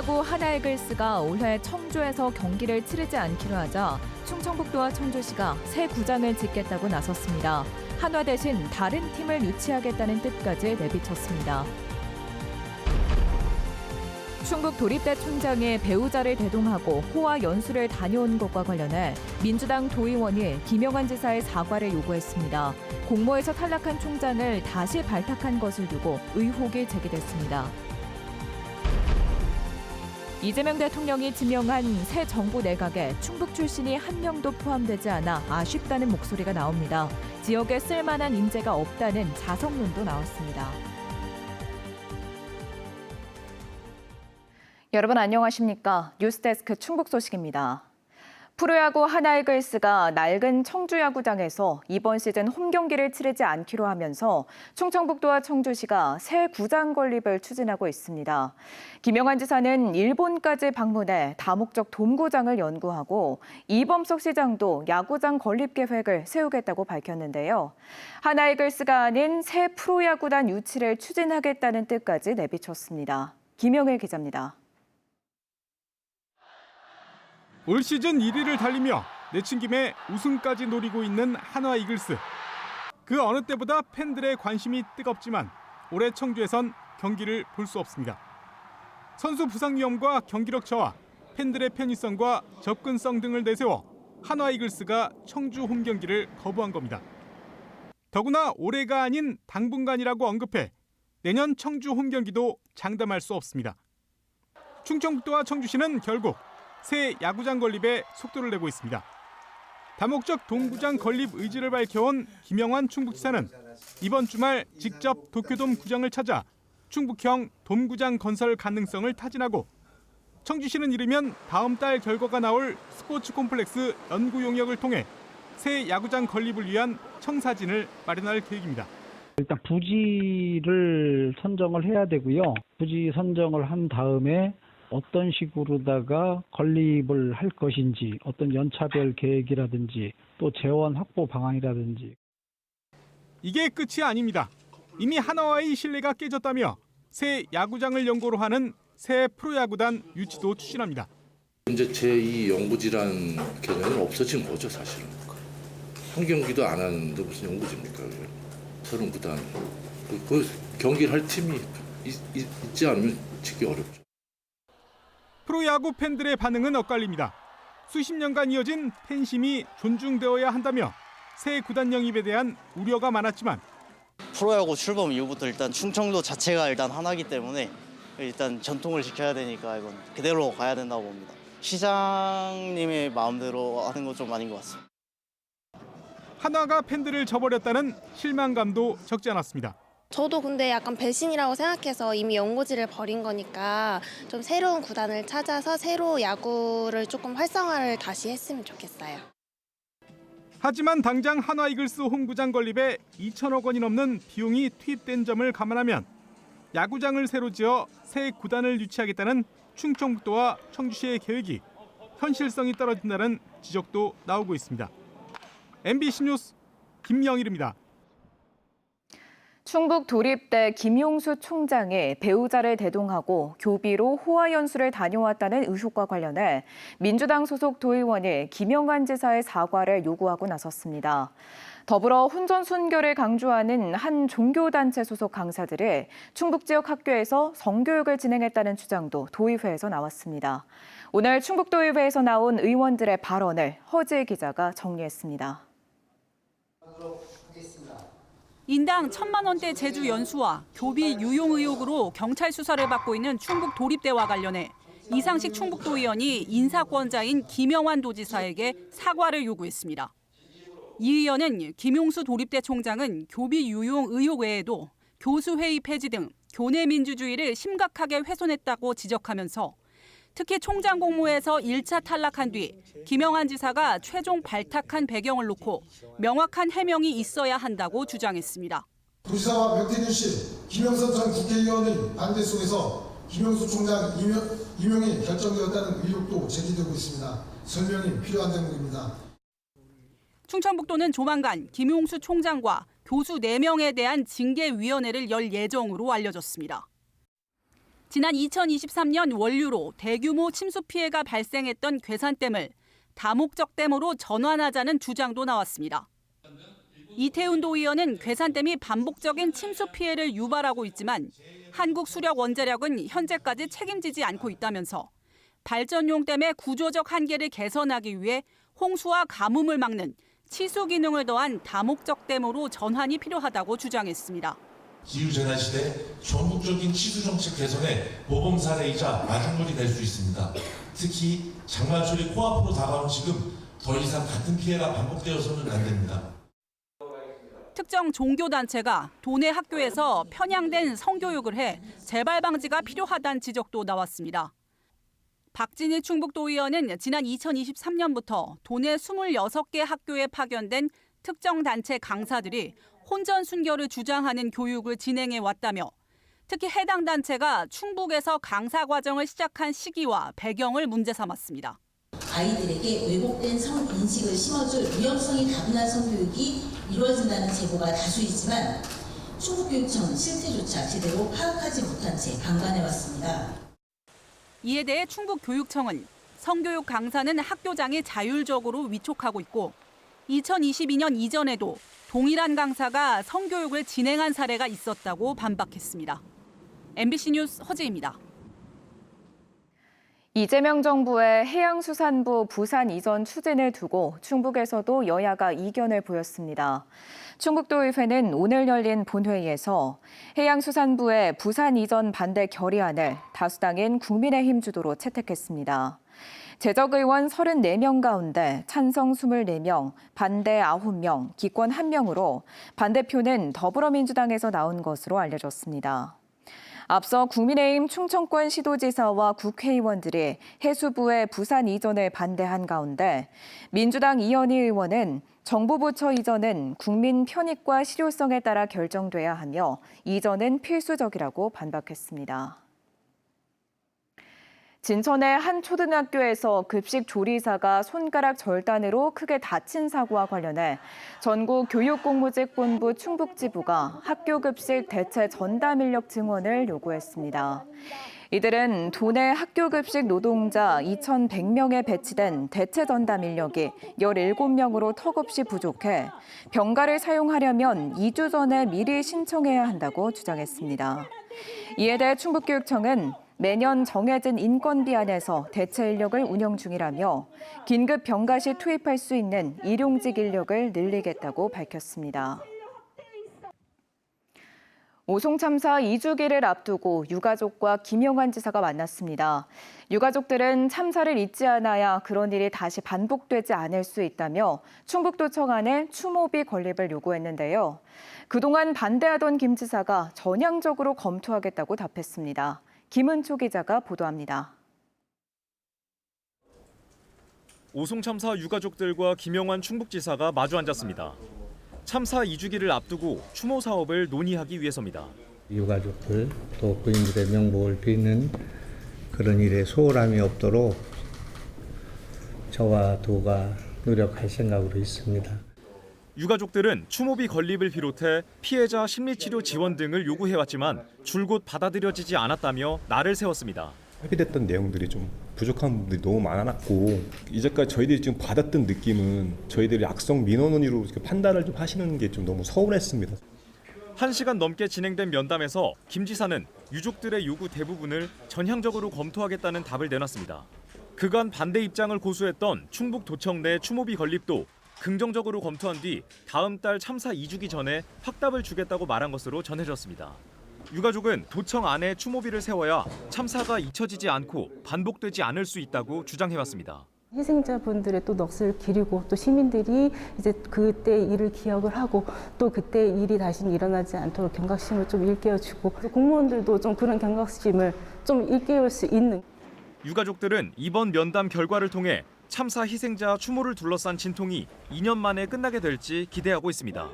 프로야구 하나이글스가 올해 청주에서 경기를 치르지 않기로 하자 충청북도와 청주시가 새 구장을 짓겠다고 나섰습니다. 한화 대신 다른 팀을 유치하겠다는 뜻까지 내비쳤습니다. 충북 도립대 총장의 배우자를 대동하고 호화 연수를 다녀온 것과 관련해 민주당 도의원이 김영환 지사의 사과를 요구했습니다. 공모에서 탈락한 총장을 다시 발탁한 것을 두고 의혹이 제기됐습니다. 이재명 대통령이 지명한 새 정부 내각에 충북 출신이 한 명도 포함되지 않아 아쉽다는 목소리가 나옵니다. 지역에 쓸만한 인재가 없다는 자성론도 나왔습니다. 여러분 안녕하십니까? 뉴스데스크 충북 소식입니다. 프로야구 하나이글스가 낡은 청주야구장에서 이번 시즌 홈 경기를 치르지 않기로 하면서 충청북도와 청주시가 새 구장 건립을 추진하고 있습니다. 김영환 지사는 일본까지 방문해 다목적 돔구장을 연구하고 이범석 시장도 야구장 건립 계획을 세우겠다고 밝혔는데요. 하나이글스가 아닌 새 프로야구단 유치를 추진하겠다는 뜻까지 내비쳤습니다. 김영일 기자입니다. 올 시즌 1위를 달리며 내친 김에 우승까지 노리고 있는 한화 이글스. 그 어느 때보다 팬들의 관심이 뜨겁지만 올해 청주에선 경기를 볼 수 없습니다. 선수 부상 위험과 경기력 저하, 팬들의 편의성과 접근성 등을 내세워 한화 이글스가 청주 홈 경기를 거부한 겁니다. 더구나 올해가 아닌 당분간이라고 언급해 내년 청주 홈 경기도 장담할 수 없습니다. 충청북도와 청주시는 결국 새 야구장 건립에 속도를 내고 있습니다. 다목적 동구장 건립 의지를 밝혀온 김영환 충북지사는 이번 주말 직접 도쿄돔 구장을 찾아 충북형 돔구장 건설 가능성을 타진하고 청주시는 이르면 다음 달 결과가 나올 스포츠 콤플렉스 연구 용역을 통해 새 야구장 건립을 위한 청사진을 마련할 계획입니다. 일단 부지를 선정을 해야 되고요. 부지 선정을 한 다음에 어떤 식으로다가 건립을 할 것인지 어떤 연차별 계획이라든지 또 재원 확보 방안이라든지 이게 끝이 아닙니다. 이미 하나와의 신뢰가 깨졌다며 새 야구장을 연고로 하는 새 프로야구단 유치도 추진합니다. 이제 제2 영구지란 개념은 없어진 거죠 사실은. 한 경기도 안 하는데 무슨 영구지입니까? 그게? 서른 구단. 그, 그 경기를 할 팀이 있, 있, 있지 않으면 짓기 어렵죠. 프로야구 팬들의 반응은 엇갈립니다. 수십 년간 이어진 팬심이 존중되어야 한다며 새 구단 영입에 대한 우려가 많았지만 프로야구 출범 이후부터 일단 충청도 자체가 일단 하나기 때문에 일단 전통을 지켜야 되니까 이건 그대로 가야 된다고 봅니다. 시장님의 마음대로 하는 건 좀 아닌 것 같습니다. 한화가 팬들을 저버렸다는 실망감도 적지 않았습니다. 저도 근데 약간 배신이라고 생각해서 이미 연고지를 버린 거니까 좀 새로운 구단을 찾아서 새로 야구를 조금 활성화를 다시 했으면 좋겠어요. 하지만 당장 한화 이글스 홈구장 건립에 2천억 원이 넘는 비용이 투입된 점을 감안하면 야구장을 새로 지어 새 구단을 유치하겠다는 충청북도와 청주시의 계획이 현실성이 떨어진다는 지적도 나오고 있습니다. MBC 뉴스 김영일입니다. 충북 도립대 김용수 총장이 배우자를 대동하고 교비로 호화 연수를 다녀왔다는 의혹과 관련해 민주당 소속 도의원이 김영환 지사의 사과를 요구하고 나섰습니다. 더불어 혼전 순교를 강조하는 한 종교단체 소속 강사들이 충북 지역 학교에서 성교육을 진행했다는 주장도 도의회에서 나왔습니다. 오늘 충북도의회에서 나온 의원들의 발언을 허지혜 기자가 정리했습니다. 인당 천만 원대 제주 연수와 교비 유용 의혹으로 경찰 수사를 받고 있는 충북 도립대와 관련해 이상식 충북도 의원이 인사권자인 김영환 도지사에게 사과를 요구했습니다. 이 의원은 김용수 도립대 총장은 교비 유용 의혹 외에도 교수 회의 폐지 등 교내 민주주의를 심각하게 훼손했다고 지적하면서 특히 총장 공모에서 1차 탈락한 뒤 김영환 지사가 최종 발탁한 배경을 놓고 명확한 해명이 있어야 한다고 주장했습니다. 도지사와 백태균 씨, 김영선 전 국회의원의 반대 속에서 김영수 총장 임명, 임명이 결정되었다는 의혹도 제기되고 있습니다. 설명이 필요한 대목입니다. 충청북도는 조만간 김용수 총장과 교수 4명에 대한 징계위원회를 열 예정으로 알려졌습니다. 지난 2023년 원류로 대규모 침수 피해가 발생했던 괴산댐을 다목적 댐으로 전환하자는 주장도 나왔습니다. 이태훈 도의원은 괴산댐이 반복적인 침수 피해를 유발하고 있지만 한국 수력 원자력은 현재까지 책임지지 않고 있다면서 발전용 댐의 구조적 한계를 개선하기 위해 홍수와 가뭄을 막는 치수 기능을 더한 다목적 댐으로 전환이 필요하다고 주장했습니다. 기후재난 시대 전국적인 치수 정책 개선의 모범 사례이자 마중물이 될 수 있습니다. 특히 장마철이 코앞으로 다가온 지금 더 이상 같은 피해가 반복되어서는 안 됩니다. 특정 종교단체가 도내 학교에서 편향된 성교육을 해 재발 방지가 필요하다는 지적도 나왔습니다. 박진희 충북도의원은 지난 2023년부터 도내 26개 학교에 파견된 특정 단체 강사들이 혼전 순결을 주장하는 교육을 진행해 왔다며 특히 해당 단체가 충북에서 강사 과정을 시작한 시기와 배경을 문제 삼았습니다. 아이들에게 왜곡된 성 인식을 심어줄 위험성이 다분한 성교육이 이루어진다는 제보가 다수이지만 충북교육청은 실태조차 제대로 파악하지 못한 채 방관해 왔습니다. 이에 대해 충북교육청은 성교육 강사는 학교장이 자율적으로 위촉하고 있고 2022년 이전에도 동일한 강사가 성교육을 진행한 사례가 있었다고 반박했습니다. MBC 뉴스 허재입니다. 이재명 정부의 해양수산부 부산 이전 추진을 두고 충북에서도 여야가 이견을 보였습니다. 충북도의회는 오늘 열린 본회의에서 해양수산부의 부산 이전 반대 결의안을 다수당인 국민의힘 주도로 채택했습니다. 재적 의원 34명 가운데 찬성 24명, 반대 9명, 기권 1명으로 반대표는 더불어민주당에서 나온 것으로 알려졌습니다. 앞서 국민의힘 충청권 시도지사와 국회의원들이 해수부의 부산 이전을 반대한 가운데 민주당 이현희 의원은 정부 부처 이전은 국민 편익과 실효성에 따라 결정돼야 하며 이전은 필수적이라고 반박했습니다. 진천의 한 초등학교에서 급식 조리사가 손가락 절단으로 크게 다친 사고와 관련해 전국 교육공무직본부 충북지부가 학교 급식 대체 전담 인력 증원을 요구했습니다. 이들은 도내 학교 급식 노동자 2,100명에 배치된 대체 전담 인력이 17명으로 턱없이 부족해 병가를 사용하려면 2주 전에 미리 신청해야 한다고 주장했습니다. 이에 대해 충북교육청은 매년 정해진 인건비 안에서 대체 인력을 운영 중이라며 긴급 병가 시 투입할 수 있는 일용직 인력을 늘리겠다고 밝혔습니다. 오송 참사 2주기를 앞두고 유가족과 김영환 지사가 만났습니다. 유가족들은 참사를 잊지 않아야 그런 일이 다시 반복되지 않을 수 있다며 충북도청 안에 추모비 건립을 요구했는데요. 그동안 반대하던 김 지사가 전향적으로 검토하겠다고 답했습니다. 김은초 기자가 보도합니다. 오송 참사 유가족들과 김영환 충북지사가 마주 앉았습니다. 참사 2주기를 앞두고 추모 사업을 논의하기 위해서입니다. 유가족들 또 부인들의 명복을 빌는 그런 일에 소홀함이 없도록 저와 도가 노력할 생각으로 있습니다. 유가족들은 추모비 건립을 비롯해 피해자 심리치료 지원 등을 요구해왔지만 줄곧 받아들여지지 않았다며 날을 세웠습니다. 합의됐던 내용들이 좀 부족한 부분들이 너무 많았고 이제까지 저희들이 지금 받았던 느낌은 저희들이 악성 민원원으로 이렇게 판단을 좀 하시는 게 좀 너무 서운했습니다. 1시간 넘게 진행된 면담에서 김 지사는 유족들의 요구 대부분을 전향적으로 검토하겠다는 답을 내놨습니다. 그간 반대 입장을 고수했던 충북도청 내 추모비 건립도 긍정적으로 검토한 뒤 다음 달 참사 2주기 전에 확답을 주겠다고 말한 것으로 전해졌습니다. 유가족은 도청 안에 추모비를 세워야 참사가 잊혀지지 않고 반복되지 않을 수 있다고 주장해왔습니다. 희생자분들의 또 넋을 기리고 또 시민들이 이제 그때 일을 기억을 하고 또 그때 일이 다시 일어나지 않도록 경각심을 좀 일깨워주고 공무원들도 좀 그런 경각심을 좀 일깨울 수 있는 유가족들은 이번 면담 결과를 통해 참사 희생자 추모를 둘러싼 진통이 2년 만에 끝나게 될지 기대하고 있습니다.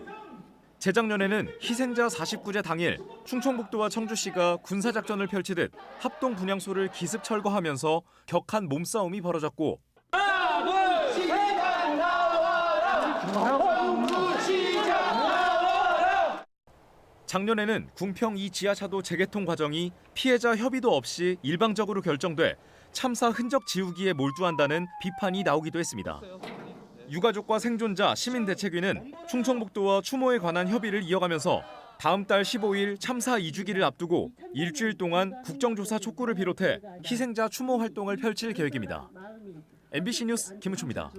재작년에는 희생자 49제 당일 충청북도와 청주시가 군사작전을 펼치듯 합동 분향소를 기습 철거하면서 격한 몸싸움이 벌어졌고 작년에는 궁평 이 지하차도 재개통 과정이 피해자 협의도 없이 일방적으로 결정돼 참사 흔적 지우기에 몰두한다는 비판이 나오기도 했습니다. 유가족과 생존자 시민대책위는 충청북도와 추모에 관한 협의를 이어가면서 다음 달 15일 참사 2주기를 앞두고 일주일 동안 국정조사 촉구를 비롯해 희생자 추모 활동을 펼칠 계획입니다. MBC 뉴스 김우초입니다.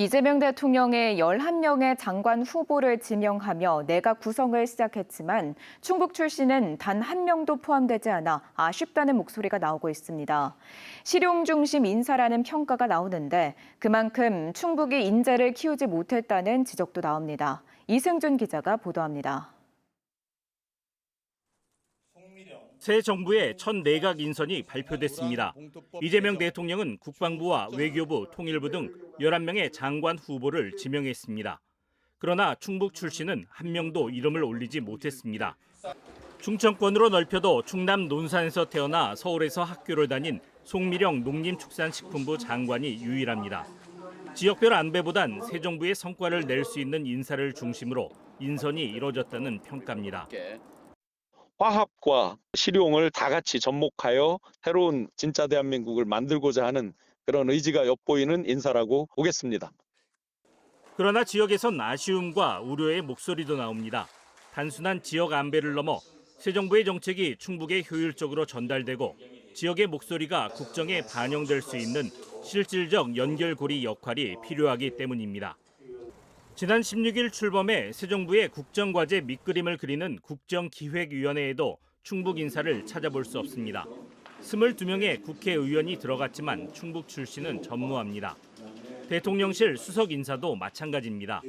이재명 대통령의 11명의 장관 후보를 지명하며 내각 구성을 시작했지만 충북 출신은 단 한 명도 포함되지 않아 아쉽다는 목소리가 나오고 있습니다. 실용 중심 인사라는 평가가 나오는데 그만큼 충북이 인재를 키우지 못했다는 지적도 나옵니다. 이승준 기자가 보도합니다. 새 정부의 첫 내각 인선이 발표됐습니다. 이재명 대통령은 국방부와 외교부, 통일부 등 11명의 장관 후보를 지명했습니다. 그러나 충북 출신은 한 명도 이름을 올리지 못했습니다. 충청권으로 넓혀도 충남 논산에서 태어나 서울에서 학교를 다닌 송미령 농림축산식품부 장관이 유일합니다. 지역별 안배보단 새 정부의 성과를 낼 수 있는 인사를 중심으로 인선이 이뤄졌다는 평가입니다. 화합과 실용을 다 같이 접목하여 새로운 진짜 대한민국을 만들고자 하는 그런 의지가 엿보이는 인사라고 보겠습니다. 그러나 지역에선 아쉬움과 우려의 목소리도 나옵니다. 단순한 지역 안배를 넘어 새 정부의 정책이 충북에 효율적으로 전달되고 지역의 목소리가 국정에 반영될 수 있는 실질적 연결고리 역할이 필요하기 때문입니다. 지난 16일 출범해 새 정부의 국정과제 밑그림을 그리는 국정기획위원회에도 충북 인사를 찾아볼 수 없습니다. 22명의 국회의원이 들어갔지만 충북 출신은 전무합니다. 대통령실 수석 인사도 마찬가지입니다.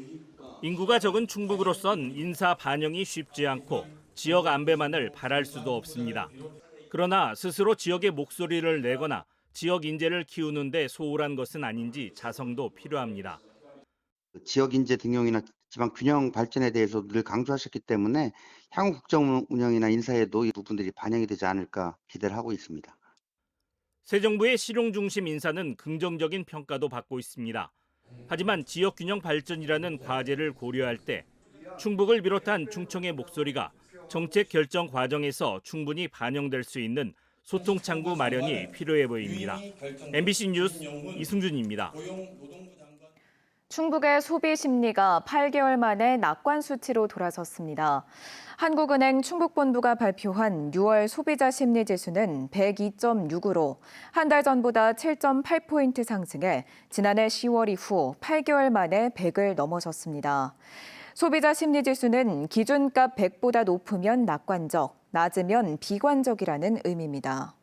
인구가 적은 충북으로선 인사 반영이 쉽지 않고 지역 안배만을 바랄 수도 없습니다. 그러나 스스로 지역의 목소리를 내거나 지역 인재를 키우는데 소홀한 것은 아닌지 자성도 필요합니다. 지역 인재 등용이나 지방 균형 발전에 대해서 늘 강조하셨기 때문에 향후 국정 운영이나 인사에도 이 부분들이 반영이 되지 않을까 기대를 하고 있습니다. 새 정부의 실용 중심 인사는 긍정적인 평가도 받고 있습니다. 하지만 지역 균형 발전이라는 과제를 고려할 때 충북을 비롯한 충청의 목소리가 정책 결정 과정에서 충분히 반영될 수 있는 소통 창구 마련이 필요해 보입니다. MBC 뉴스 이승준입니다. 충북의 소비 심리가 8개월 만에 낙관 수치로 돌아섰습니다. 한국은행 충북본부가 발표한 6월 소비자 심리 지수는 102.6으로 한 달 전보다 7.8포인트 상승해 지난해 10월 이후 8개월 만에 100을 넘어섰습니다. 소비자 심리 지수는 기준값 100보다 높으면 낙관적, 낮으면 비관적이라는 의미입니다.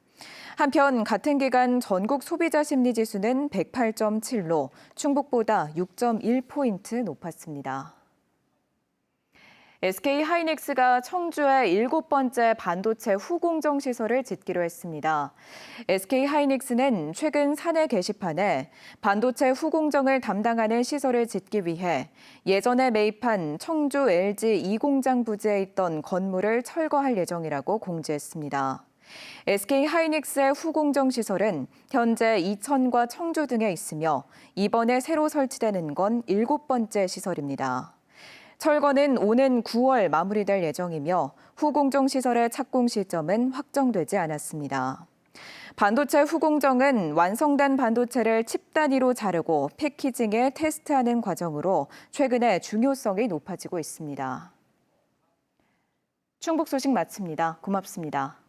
한편 같은 기간 전국 소비자 심리 지수는 108.7로 충북보다 6.1포인트 높았습니다. SK 하이닉스가 청주에 일곱 번째 반도체 후공정 시설을 짓기로 했습니다. SK 하이닉스는 최근 사내 게시판에 반도체 후공정을 담당하는 시설을 짓기 위해 예전에 매입한 청주 LG 이공장 부지에 있던 건물을 철거할 예정이라고 공지했습니다. SK 하이닉스의 후공정 시설은 현재 이천과 청주 등에 있으며 이번에 새로 설치되는 건 일곱 번째 시설입니다. 철거는 오는 9월 마무리될 예정이며 후공정 시설의 착공 시점은 확정되지 않았습니다. 반도체 후공정은 완성된 반도체를 칩 단위로 자르고 패키징에 테스트하는 과정으로 최근에 중요성이 높아지고 있습니다. 충북 소식 마칩니다. 고맙습니다.